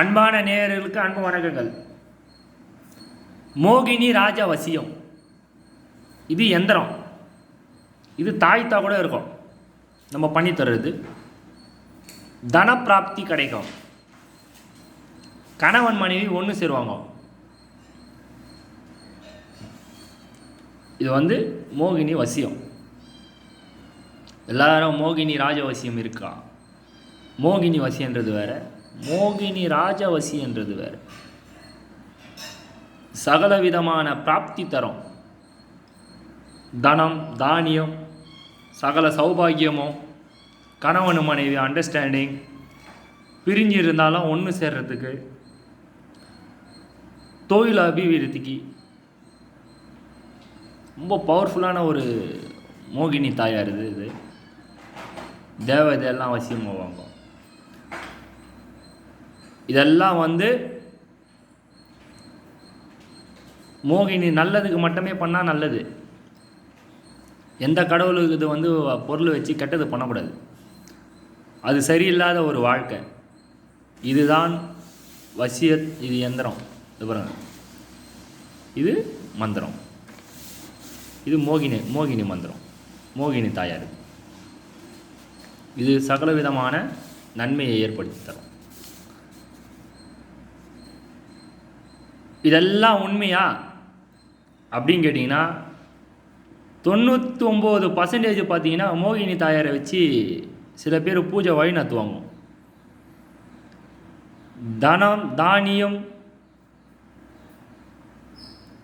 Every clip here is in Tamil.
அன்பான நேயர்களுக்கு அன்பு வணக்கங்கள். மோகினி ராஜ வசியம் இது எந்திரம். இது தாய்த்தா கூட இருக்கும். நம்ம பண்ணி தர்றது. தனப்பிராப்தி கிடைக்கும். கணவன் மனைவி ஒன்று சேருவாங்க. இது வந்து மோகினி வசியம். எல்லாரும் மோகினி ராஜவசியம் இருக்கா? மோகினி வசியன்றது வேறு. மோகினி ராஜவசி என்றது சகல விதமான பிராப்தி தரும். தனம் தானியம் சகல சௌபாகியமும் கணவன் மனைவி அண்டர்ஸ்டாண்டிங் பிரிஞ்சு இருந்தாலும் ஒன்று சேர்றதுக்கு தொழில் அபிவிருத்திக்கு. ரொம்ப பவர்ஃபுல்லான ஒரு மோகினி தாயார் இது இது. தேவதையெல்லாம் வசியமாவாங்க இதெல்லாம் வந்து மோகினி நல்லதுக்கு மட்டுமே பண்ணால் நல்லது. எந்த கடவுளுக்கு இது வந்து பொருள் வச்சு கெட்டது பண்ணக்கூடாது. அது சரியில்லாத ஒரு வாழ்க்கை. இதுதான் வசியத் இது எந்திரம். இது பாருங்க. இது மந்திரம். இது மோகினி மோகினி மந்திரம். மோகினி தாயார் இது சகல விதமான நன்மையை ஏற்படுத்தி தரும். இதெல்லாம் உண்மையா? அப்படின்னு கேட்டிங்கன்னா தொண்ணூற்றி ஒம்பது பர்சன்டேஜ் பார்த்தீங்கன்னா மோகினி தாயாரை வச்சு சில பேர் பூஜை வழி நடத்துவாங்க தனம் தானியம்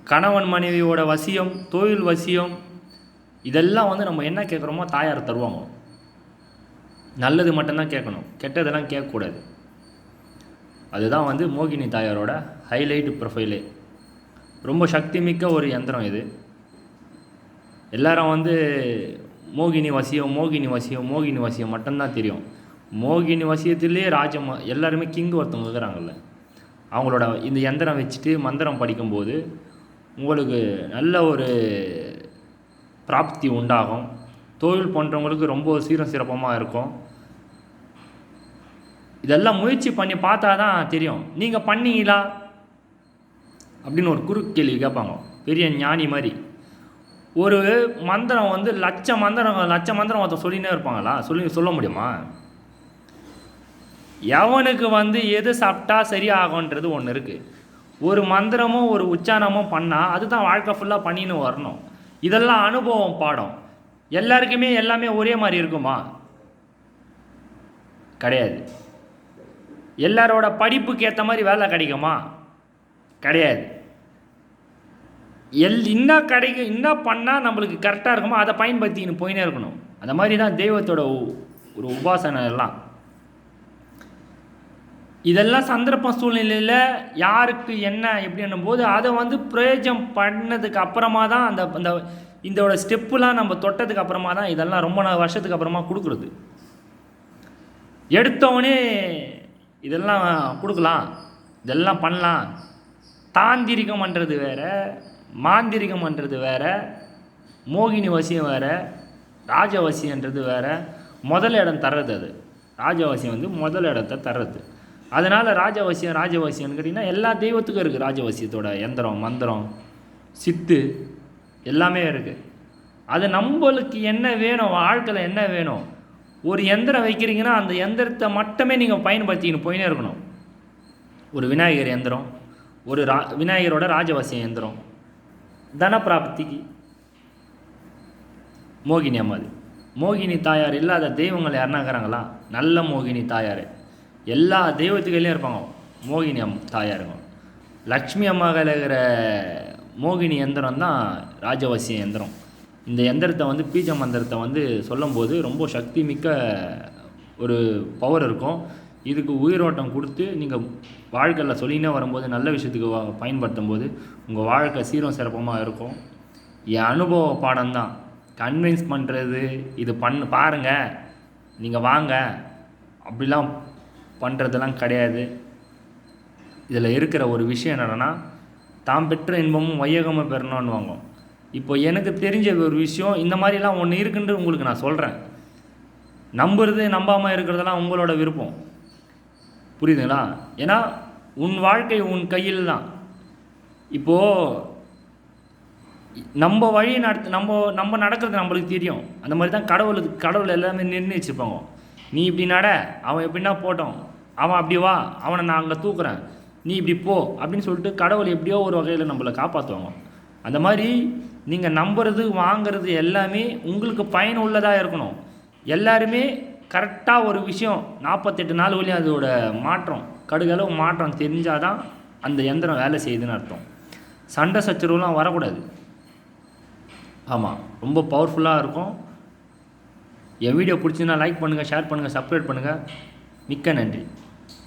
கணவன் மனைவியோட வசியம் தொழில் வசியம் இதெல்லாம் வந்து நம்ம என்ன கேட்குறோமோ தாயார் தருவாங்க. நல்லது மட்டும்தான் கேட்கணும். கெட்டதெல்லாம் கேட்கக்கூடாது. அதுதான் வந்து மோகினி தாயாரோட ஹைலைட் ப்ரொஃபைலே ரொம்ப சக்தி மிக்க ஒரு யந்திரம் இது. எல்லாரும் வந்து மோகினி வசியம் மோகினி வசியம் மோகினி வசியம் மட்டும்தான் தெரியும். மோகினி வசியத்திலே ராஜம் எல்லாருமே கிங் ஒருத்தவங்க இருக்கிறாங்கல்ல. அவங்களோட இந்த யந்திரம் வச்சுட்டு மந்திரம் படிக்கும்போது உங்களுக்கு நல்ல ஒரு பிராப்தி உண்டாகும். தொழில் பண்ணுறவங்களுக்கு ரொம்ப சீரம் சிறப்பமாக இருக்கும். இதெல்லாம் முயற்சி பண்ணி பார்த்தா தான் தெரியும். நீங்கள் பண்ணீங்களா? அப்படின்னு ஒரு குறுக்கேள்வி கேட்பாங்க. பெரிய ஞானி மாதிரி. ஒரு மந்திரம் வந்து லட்ச மந்திரம் லட்ச மந்திரம் ஒருத்தன் சொல்லினே இருப்பாங்களா? சொல்லி சொல்ல முடியுமா? எவனுக்கு வந்து எது சாப்பிட்டா சரியாகும்ன்றது ஒன்று இருக்குது ஒரு மந்திரமும் ஒரு உச்சாரணமும் பண்ணால் அதுதான் வாழ்க்கை ஃபுல்லாக பண்ணின்னு வரணும். இதெல்லாம் அனுபவம் பாடம். எல்லாருக்குமே எல்லாமே ஒரே மாதிரி இருக்குமா? கிடையாது. எல்லாரோட படிப்புக்கு ஏற்ற மாதிரி வேலை கிடைக்குமா? கிடையாது. எல் என்ன கிடைக்கும் என்ன பண்ணால் நம்மளுக்கு கரெக்டாக இருக்குமோ அதை பயன்படுத்தின்னு போயினே இருக்கணும். அந்த மாதிரி தான் தெய்வத்தோட உ- ஒரு உபாசனை எல்லாம். இதெல்லாம் சந்தர்ப்ப சூழ்நிலையில் யாருக்கு என்ன எப்படின்னும் போது அதை வந்து பிரயோஜனம் பண்ணதுக்கு அப்புறமா தான் அந்த அந்த இதோட ஸ்டெப்புலாம் நம்ம தொட்டதுக்கு அப்புறமா தான் இதெல்லாம் ரொம்ப நாள் வருஷத்துக்கு அப்புறமா கொடுக்குறது. எடுத்தவொடனே இதெல்லாம் கொடுக்கலாம் இதெல்லாம் பண்ணலாம். தாந்திரிகம் பண்ணுறது வேறு மாந்திரிகம் பண்ணுறது வேறு மோகினி வசியம் வேறு ராஜவசியன்றது வேறு முதல் இடம் தர்றது அது. ராஜவசியம் வந்து முதல் இடத்த தர்றது. அதனால் ராஜவசியம் ராஜவசியம்னு கேட்டிங்கன்னா எல்லா தெய்வத்துக்கும் இருக்குது ராஜவசியத்தோட யந்திரம் மந்திரம் சித்து எல்லாமே இருக்குது அது நம்மளுக்கு என்ன வேணும் வாழ்க்கையில் என்ன வேணும் ஒரு எந்திரம் வைக்கிறீங்கன்னா அந்த எந்திரத்தை மட்டுமே நீங்கள் பயன்படுத்திக்கின்னு போயினே இருக்கணும். ஒரு விநாயகர் எந்திரம் ஒரு ரா விநாயகரோட ராஜவசியம் எந்திரம். தனப்பிராப்திக்கு மோகினி அம்மாது மோகினி தாயார் இல்லாத தெய்வங்கள் யாருனாக்கிறாங்களா நல்ல மோகினி தாயார். எல்லா தெய்வத்துக்கள்லையும் இருப்பாங்க. மோகினி அம் தாயாருங்க லக்ஷ்மி அம்மாவில் இருக்கிற மோகினி எந்திரம் தான் ராஜவசிய எந்திரம். இந்த எந்திரத்தை வந்து பீஜ மந்திரத்தை வந்து சொல்லும்போது ரொம்ப சக்தி மிக்க ஒரு பவர் இருக்கும். இதுக்கு உயிரோட்டம் கொடுத்து நீங்கள் வாழ்க்கையில் சொல்லினே வரும்போது நல்ல விஷயத்துக்கு வா- பயன்படுத்தும் போது உங்கள் வாழ்க்கை சீரும் சிறப்பமாக இருக்கும். என் அனுபவ பாடம் தான் கன்வின்ஸ் பண்ணுறது இது பண்ணு பாருங்கள் நீங்கள் வாங்க. அப்படிலாம் பண்ணுறதெல்லாம் கிடையாது. இதில் இருக்கிற ஒரு விஷயம் என்னென்னா தாம் பெற்ற இன்பமும் வையகமும் பெறணும்னுவாங்க. இப்போ எனக்கு தெரிஞ்ச ஒரு விஷயம் இந்த மாதிரிலாம் ஒன்று இருக்குன்ட்டு உங்களுக்கு நான் சொல்கிறேன் நம்புறது நம்பாமல் இருக்கிறதெல்லாம் உங்களோட விருப்பம். புரியுதுங்களா? ஏன்னா உன் வாழ்க்கை உன் கையில் தான் இப்போது நம்ம வழி நடத்து நம்ம நம்ம நடக்கிறது நம்மளுக்கு தெரியும். அந்த மாதிரி தான் கடவுளுக்கு கடவுள் எல்லாமே நிர்ணயிச்சிருப்பாங்க நீ இப்படி நட அவன் எப்படின்னா போட்டோம். அவன் அப்படி வா அவனை நான் அங்கே தூக்குறேன். நீ இப்படி போ அப்படின்னு சொல்லிட்டு கடவுள் எப்படியோ ஒரு வகையில் நம்மளை காப்பாற்றுவாங்க அந்த மாதிரி நீங்கள் நம்புறது வாங்குறது எல்லாமே உங்களுக்கு பயனுள்ளதாக இருக்கணும். எல்லாருமே கரெக்டாக ஒரு விஷயம் நாற்பத்தெட்டு நாள் வழியும் அதோட மாற்றம் கடுகளவு மாற்றம் தெரிஞ்சால் தான் அந்த எந்திரம் வேலை செய்யுதுன்னு அர்த்தம். சண்டை சச்சரவுலாம் வரக்கூடாது. ஆமாம் ரொம்ப பவர்ஃபுல்லாக இருக்கும். என் வீடியோ பிடிச்சிங்கன்னா லைக் பண்ணுங்கள் ஷேர் பண்ணுங்கள் சப்ஸ்கிரைப் பண்ணுங்கள் மிக்க நன்றி.